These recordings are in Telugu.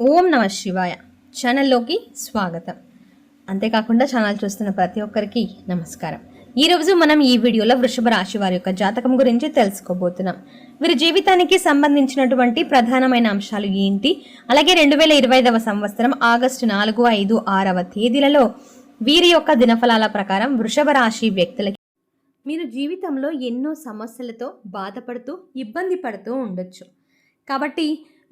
ఓం నమ శివాయ ఛానల్లోకి స్వాగతం. అంతేకాకుండా ఛానల్ చూస్తున్న ప్రతి ఒక్కరికి నమస్కారం. ఈరోజు మనం ఈ వీడియోలో వృషభ రాశి వారి యొక్క జాతకం గురించి తెలుసుకోబోతున్నాం. వీరి జీవితానికి సంబంధించినటువంటి ప్రధానమైన అంశాలు ఏంటి? అలాగే రెండు వేల ఇరవై ఐదవ సంవత్సరం ఆగస్టు నాలుగు ఐదు ఆరవ తేదీలలో వీరి యొక్క దినఫలాల ప్రకారం వృషభ రాశి వ్యక్తులకి మీరు జీవితంలో ఎన్నో సమస్యలతో బాధపడుతూ ఇబ్బంది పడుతూ ఉండొచ్చు. కాబట్టి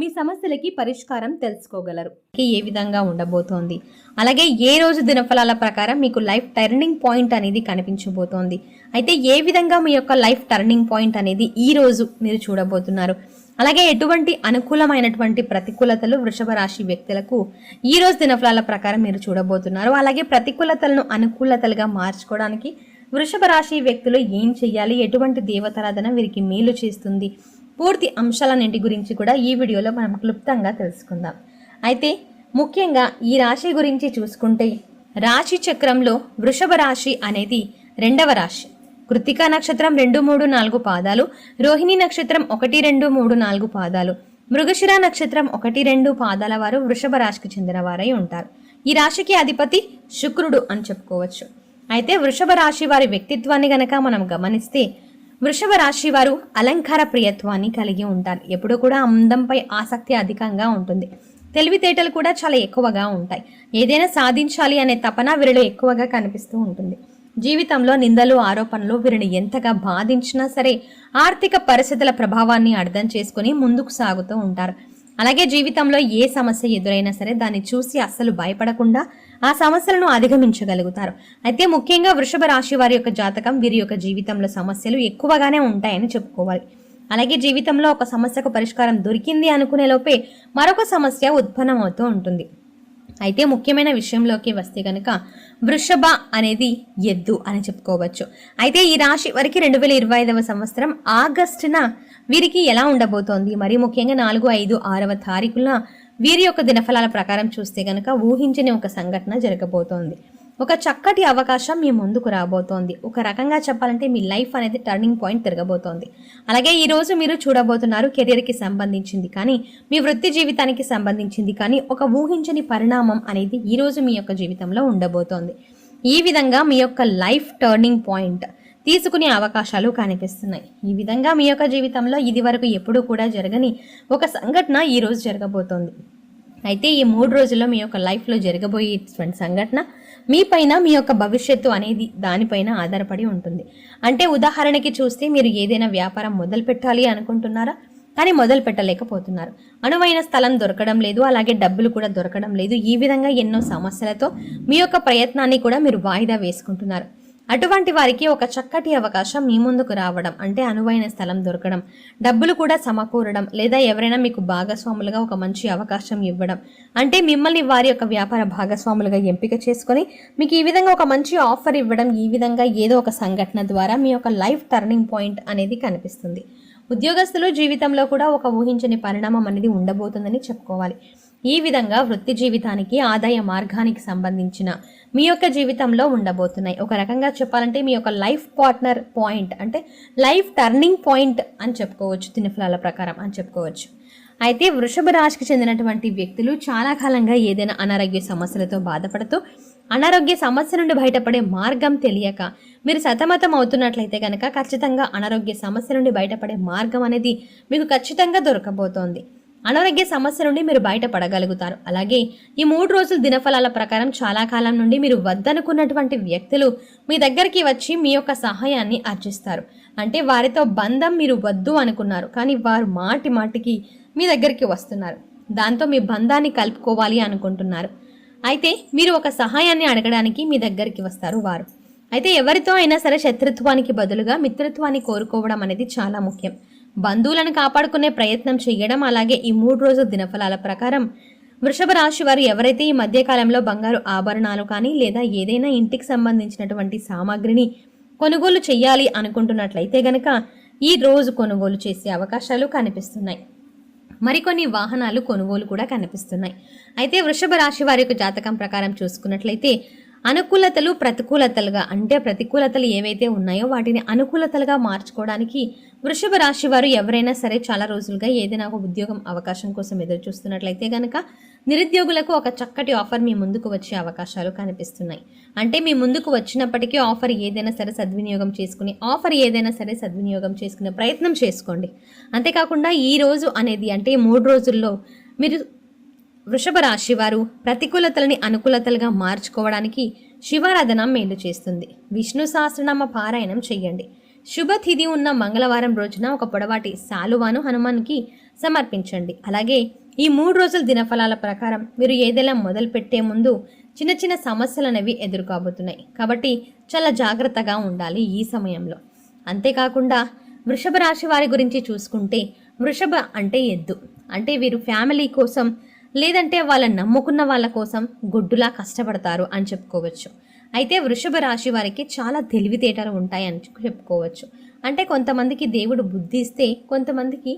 మీ సమస్యలకి పరిష్కారం తెలుసుకోగలరు. ఏ విధంగా ఉండబోతోంది. అలాగే ఏ రోజు దినఫలాల ప్రకారం మీకు లైఫ్ టర్నింగ్ పాయింట్ అనేది కనిపించబోతోంది. అయితే ఏ విధంగా మీ యొక్క లైఫ్ టర్నింగ్ పాయింట్ అనేది ఈ రోజు మీరు చూడబోతున్నారు? అలాగే ఎటువంటి అనుకూలమైనటువంటి ప్రతికూలతలు వృషభ రాశి వ్యక్తులకు ఈ రోజు దినఫలాల ప్రకారం మీరు చూడబోతున్నారు. అలాగే ప్రతికూలతలను అనుకూలతలుగా మార్చుకోవడానికి వృషభ రాశి వ్యక్తులు ఏం చేయాలి ఎటువంటి దేవతారాధన వీరికి మేలు చేస్తుంది? పూర్తి అంశాలన్నింటి గురించి కూడా ఈ వీడియోలో మనం క్లుప్తంగా తెలుసుకుందాం. అయితే ముఖ్యంగా ఈ రాశి గురించి చూసుకుంటే రాశి చక్రంలో వృషభ రాశి అనేది రెండవ రాశి. కృతికా నక్షత్రం రెండు మూడు నాలుగు పాదాలు రోహిణి నక్షత్రం ఒకటి రెండు మూడు నాలుగు పాదాలు మృగశిర నక్షత్రం ఒకటి రెండు పాదాల వారు వృషభ రాశికి చెందిన వారై ఉంటారు. ఈ రాశికి అధిపతి శుక్రుడు అని చెప్పుకోవచ్చు. అయితే వృషభ రాశి వారి వ్యక్తిత్వాన్ని గనక మనం గమనిస్తే వృషభ రాశి వారు అలంకార ప్రియత్వాన్ని కలిగి ఉంటారు. ఎప్పుడు కూడా అందంపై ఆసక్తి అధికంగా ఉంటుంది. తెలివితేటలు కూడా చాలా ఎక్కువగా ఉంటాయి. ఏదైనా సాధించాలి అనే తపన వీరిలో ఎక్కువగా కనిపిస్తూ ఉంటుంది. జీవితంలో నిందలు ఆరోపణలు వీరిని ఎంతగా బాధించినా సరే ఆర్థిక పరిస్థితుల ప్రభావాన్ని అర్థం చేసుకుని ముందుకు సాగుతూ ఉంటారు. అలాగే జీవితంలో ఏ సమస్య ఎదురైనా సరే దాన్ని చూసి అస్సలు భయపడకుండా ఆ సమస్యలను అధిగమించగలుగుతారు. అయితే ముఖ్యంగా వృషభ రాశి వారి యొక్క జాతకం వీరి యొక్క జీవితంలో సమస్యలు ఎక్కువగానే ఉంటాయని చెప్పుకోవాలి. అలాగే జీవితంలో ఒక సమస్యకు పరిష్కారం దొరికింది అనుకునే లోపే మరొక సమస్య ఉత్పన్నమవుతూ ఉంటుంది. అయితే ముఖ్యమైన విషయంలోకి వస్తే కనుక వృషభ అనేది ఎద్దు అని చెప్పుకోవచ్చు. అయితే ఈ రాశి వారికి రెండు వేల ఇరవై ఐదవ సంవత్సరం ఆగస్టున వీరికి ఎలా ఉండబోతోంది? మరి ముఖ్యంగా నాలుగు ఐదు ఆరవ తారీఖున వీరి యొక్క దినఫలాల ప్రకారం చూస్తే కనుక ఊహించని ఒక సంఘటన జరగబోతోంది. ఒక చక్కటి అవకాశం మీ ముందుకు రాబోతోంది. ఒక రకంగా చెప్పాలంటే మీ లైఫ్ అనేది టర్నింగ్ పాయింట్ తిరగబోతోంది. అలాగే ఈరోజు మీరు చూడబోతున్నారు కెరీర్కి సంబంధించింది కానీ మీ వృత్తి జీవితానికి సంబంధించింది కానీ ఒక ఊహించని పరిణామం అనేది ఈ రోజు మీ యొక్క జీవితంలో ఉండబోతోంది. ఈ విధంగా మీ యొక్క లైఫ్ టర్నింగ్ పాయింట్ తీసుకునే అవకాశాలు కనిపిస్తున్నాయి. ఈ విధంగా మీ యొక్క జీవితంలో ఇది వరకు ఎప్పుడూ కూడా జరగని ఒక సంఘటన ఈరోజు జరగబోతోంది. అయితే ఈ మూడు రోజుల్లో మీ యొక్క లైఫ్లో జరగబోయేటువంటి సంఘటన మీ పైన మీ యొక్క భవిష్యత్తు అనేది దానిపైన ఆధారపడి ఉంటుంది. అంటే ఉదాహరణకి చూస్తే మీరు ఏదైనా వ్యాపారం మొదలు పెట్టాలి అనుకుంటున్నారా? కానీ మొదలు పెట్టలేకపోతున్నారు. అనువైన స్థలం దొరకడం లేదు అలాగే డబ్బులు కూడా దొరకడం లేదు. ఈ విధంగా ఎన్నో సమస్యలతో మీ యొక్క ప్రయత్నాన్ని కూడా మీరు వాయిదా వేసుకుంటున్నారు. అటువంటి వారికి ఒక చక్కటి అవకాశం మీ ముందుకు రావడం అంటే అనువైన స్థలం దొరకడం డబ్బులు కూడా సమకూరడం లేదా ఎవరైనా మీకు భాగస్వాములుగా ఒక మంచి అవకాశం ఇవ్వడం. అంటే మిమ్మల్ని వారి యొక్క వ్యాపార భాగస్వాములుగా ఎంపిక చేసుకొని మీకు ఈ విధంగా ఒక మంచి ఆఫర్ ఇవ్వడం ఈ విధంగా ఏదో ఒక సంఘటన ద్వారా మీ యొక్క లైఫ్ టర్నింగ్ పాయింట్ అనేది కనిపిస్తుంది. ఉద్యోగస్తులు జీవితంలో కూడా ఒక ఊహించని పరిణామం అనేది ఉండబోతుందని చెప్పుకోవాలి. ఈ విధంగా వృత్తి జీవితానికి ఆదాయ మార్గానికి సంబంధించిన మీ యొక్క జీవితంలో ఉండబోతున్నాయి. ఒక రకంగా చెప్పాలంటే మీ యొక్క లైఫ్ పార్ట్నర్ పాయింట్ అంటే లైఫ్ టర్నింగ్ పాయింట్ అని చెప్పుకోవచ్చు తినఫలాల ప్రకారం అని చెప్పుకోవచ్చు. అయితే వృషభ రాశికి చెందినటువంటి వ్యక్తులు చాలా కాలంగా ఏదైనా అనారోగ్య సమస్యలతో బాధపడుతూ అనారోగ్య సమస్య నుండి బయటపడే మార్గం తెలియక మీరు సతమతం అవుతున్నట్లయితే కనుక ఖచ్చితంగా అనారోగ్య సమస్య నుండి బయటపడే మార్గం అనేది మీకు ఖచ్చితంగా దొరకబోతోంది. అనారోగ్య సమస్య నుండి మీరు బయటపడగలుగుతారు. అలాగే ఈ మూడు రోజుల దినఫలాల ప్రకారం చాలా కాలం నుండి మీరు వద్దనుకున్నటువంటి వ్యక్తులు మీ దగ్గరికి వచ్చి మీ యొక్క సహాయాన్ని అర్చిస్తారు అంటే వారితో బంధం మీరు వద్దు అనుకున్నారు. కానీ వారు మాటి మాటికి మీ దగ్గరికి వస్తున్నారు. దాంతో మీ బంధాన్ని కలుపుకోవాలి అనుకుంటున్నారు. అయితే మీరు ఒక సహాయాన్ని అడగడానికి మీ దగ్గరికి వస్తారు వారు. అయితే ఎవరితో అయినా సరే శత్రుత్వానికి బదులుగా మిత్రత్వాన్ని కోరుకోవడం అనేది చాలా ముఖ్యం. బంధువులను కాపాడుకునే ప్రయత్నం చేయడం అలాగే ఈ మూడు రోజుల దినఫలాల ప్రకారం వృషభ రాశి వారు ఎవరైతే ఈ మధ్యకాలంలో బంగారు ఆభరణాలు కానీ లేదా ఏదైనా ఇంటికి సంబంధించినటువంటి సామాగ్రిని కొనుగోలు చేయాలి అనుకుంటున్నట్లయితే గనక ఈ రోజు కొనుగోలు చేసే అవకాశాలు కనిపిస్తున్నాయి. మరికొన్ని వాహనాలు కొనుగోలు కూడా కనిపిస్తున్నాయి. అయితే వృషభ రాశి వారి యొక్క జాతకం ప్రకారం చూసుకున్నట్లయితే అనుకూలతలు ప్రతికూలతలుగా అంటే ప్రతికూలతలు ఏవైతే ఉన్నాయో వాటిని అనుకూలతలుగా మార్చుకోవడానికి వృషభ రాశి వారు ఎవరైనా సరే చాలా రోజులుగా ఏదైనా ఒక ఉద్యోగం అవకాశం కోసం ఎదురు చూస్తున్నట్లయితే కనుక నిరుద్యోగులకు ఒక చక్కటి ఆఫర్ మీ ముందుకు వచ్చే అవకాశాలు కనిపిస్తున్నాయి. అంటే మీ ముందుకు వచ్చినప్పటికీ ఆఫర్ ఏదైనా సరే సద్వినియోగం చేసుకుని ఆఫర్ ఏదైనా సరే సద్వినియోగం చేసుకునే ప్రయత్నం చేసుకోండి. అంతేకాకుండా ఈ రోజు అనేది అంటే మూడు రోజుల్లో మీరు వృషభ రాశి వారు ప్రతికూలతలని అనుకూలతలుగా మార్చుకోవడానికి శివారాధన మేలు చేస్తుంది. విష్ణు సహస్రనామ పారాయణం చెయ్యండి శుభతిథి ఉన్న మంగళవారం రోజున ఒక పొడవాటి శాలువాను హనుమాన్కి సమర్పించండి. అలాగే ఈ మూడు రోజుల దినఫలాల ప్రకారం మీరు ఏదైనా మొదలు పెట్టే ముందు చిన్న చిన్న సమస్యలు అనేవి ఎదుర్కోబోతున్నాయి. కాబట్టి చాలా జాగ్రత్తగా ఉండాలి ఈ సమయంలో. అంతేకాకుండా వృషభ రాశి వారి గురించి చూసుకుంటే వృషభ అంటే ఎద్దు. అంటే వీరు ఫ్యామిలీ కోసం లేదంటే వాళ్ళ నమ్ముకున్న వాళ్ళ కోసం గుడ్డులా కష్టపడతారు అని చెప్పుకోవచ్చు. అయితే వృషభ రాశి వారికి చాలా తెలివితేటలు ఉంటాయని చెప్పుకోవచ్చు. అంటే కొంతమందికి దేవుడు బుద్ధి ఇస్తే కొంతమందికి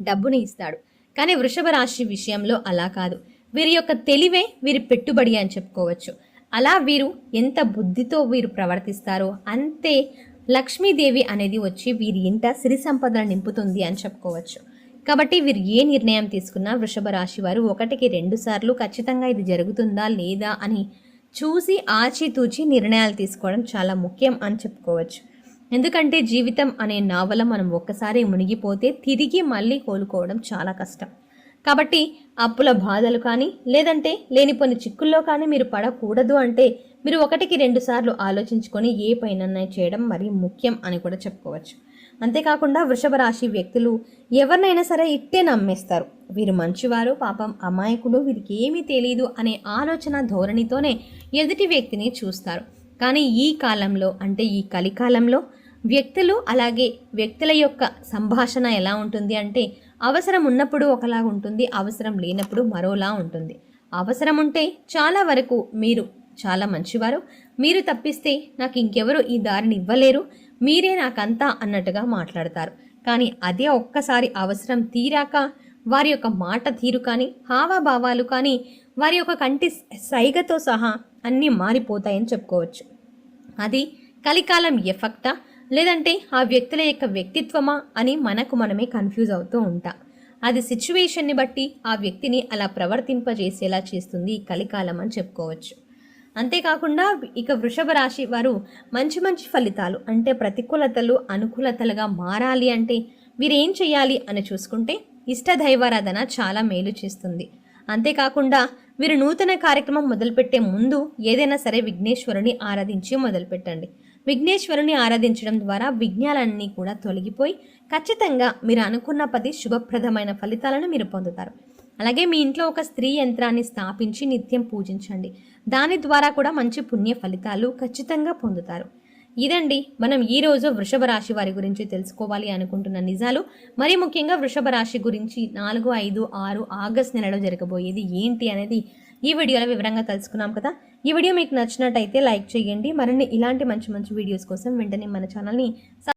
డబ్బుని ఇస్తాడు. కానీ వృషభ రాశి విషయంలో అలా కాదు. వీరి యొక్క తెలివే వీరి పెట్టుబడి అని చెప్పుకోవచ్చు. అలా వీరు ఎంత బుద్ధితో వీరు ప్రవర్తిస్తారో అంతే లక్ష్మీదేవి అనేది వచ్చి వీరి ఇంట సిరి సంపదను నింపుతుంది అని చెప్పుకోవచ్చు. కాబట్టి వీరు ఏ నిర్ణయం తీసుకున్నా వృషభ రాశి వారు ఒకటికి రెండు సార్లు ఖచ్చితంగా ఇది జరుగుతుందా లేదా అని చూసి ఆచితూచి నిర్ణయాలు తీసుకోవడం చాలా ముఖ్యం అని చెప్పుకోవచ్చు. ఎందుకంటే జీవితం అనే నావల మనం ఒక్కసారి మునిగిపోతే తిరిగి మళ్ళీ కోలుకోవడం చాలా కష్టం. కాబట్టి అప్పుల బాధలు కానీ లేదంటే లేనిపోని చిక్కుల్లో కానీ మీరు పడకూడదు అంటే మీరు ఒకటికి రెండు సార్లు ఆలోచించుకొని ఏ పైన చేయడం మరీ ముఖ్యం అని కూడా చెప్పుకోవచ్చు. అంతేకాకుండా వృషభ రాశి వ్యక్తులు ఎవరినైనా సరే ఇట్టే నమ్మేస్తారు. వీరు మంచివారు పాపం అమాయకుడు వీరికి ఏమీ తెలియదు అనే ఆలోచన ధోరణితోనే ఎదుటి వ్యక్తిని చూస్తారు. కానీ ఈ కాలంలో అంటే ఈ కలికాలంలో వ్యక్తులు అలాగే వ్యక్తుల యొక్క సంభాషణ ఎలా ఉంటుంది అంటే అవసరం ఉన్నప్పుడు ఒకలా ఉంటుంది అవసరం లేనప్పుడు మరోలా ఉంటుంది. అవసరం ఉంటే చాలా వరకు మీరు చాలా మంచివారు. మీరు తప్పిస్తే నాకు ఇంకెవరు ఈ దారిని ఇవ్వలేరు. మీరే నాకంతా అన్నట్టుగా మాట్లాడతారు. కానీ అదే ఒక్కసారి అవసరం తీరాక వారి యొక్క మాట తీరు కానీ హావభావాలు కానీ వారి యొక్క కంటి సైగతో సహా అన్నీ మారిపోతాయని చెప్పుకోవచ్చు. అది కలికాలం ఎఫెక్టా? లేదంటే ఆ వ్యక్తుల యొక్క వ్యక్తిత్వమా అని మనకు మనమే కన్ఫ్యూజ్ అవుతూ ఉంటాం. అది సిచ్యువేషన్ని బట్టి ఆ వ్యక్తిని అలా ప్రవర్తింపజేసేలా చేస్తుంది కలికాలం అని చెప్పుకోవచ్చు. అంతేకాకుండా ఇక వృషభ రాశి వారు మంచి మంచి ఫలితాలు అంటే ప్రతికూలతలు అనుకూలతలుగా మారాలి అంటే వీరేం చేయాలి అని చూసుకుంటే ఇష్ట దైవారాధన చాలా మేలు చేస్తుంది. అంతేకాకుండా వీరు నూతన కార్యక్రమం మొదలుపెట్టే ముందు ఏదైనా సరే విఘ్నేశ్వరుని ఆరాధించి మొదలుపెట్టండి. విఘ్నేశ్వరుని ఆరాధించడం ద్వారా విఘ్నాలన్నీ కూడా తొలగిపోయి ఖచ్చితంగా మీరు అనుకున్న పది శుభప్రదమైన ఫలితాలను మీరు పొందుతారు. అలాగే మీ ఇంట్లో ఒక స్త్రీ యంత్రాన్ని స్థాపించి నిత్యం పూజించండి. దాని ద్వారా కూడా మంచి పుణ్య ఫలితాలు ఖచ్చితంగా పొందుతారు. ఇదండి మనం ఈ రోజు వృషభ రాశి వారి గురించి తెలుసుకోవాలి అనుకుంటున్న నిజాలు. మరి ముఖ్యంగా వృషభ రాశి గురించి నాలుగు ఐదు ఆరు ఆగస్ట్ నెలలో జరగబోయేది ఏంటి అనేది ఈ వీడియోలో వివరంగా తెలుసుకున్నాం కదా. ఈ వీడియో మీకు నచ్చినట్టయితే లైక్ చేయండి. మరిన్ని ఇలాంటి మంచి మంచి వీడియోస్ కోసం వెంటనే మన ఛానల్ని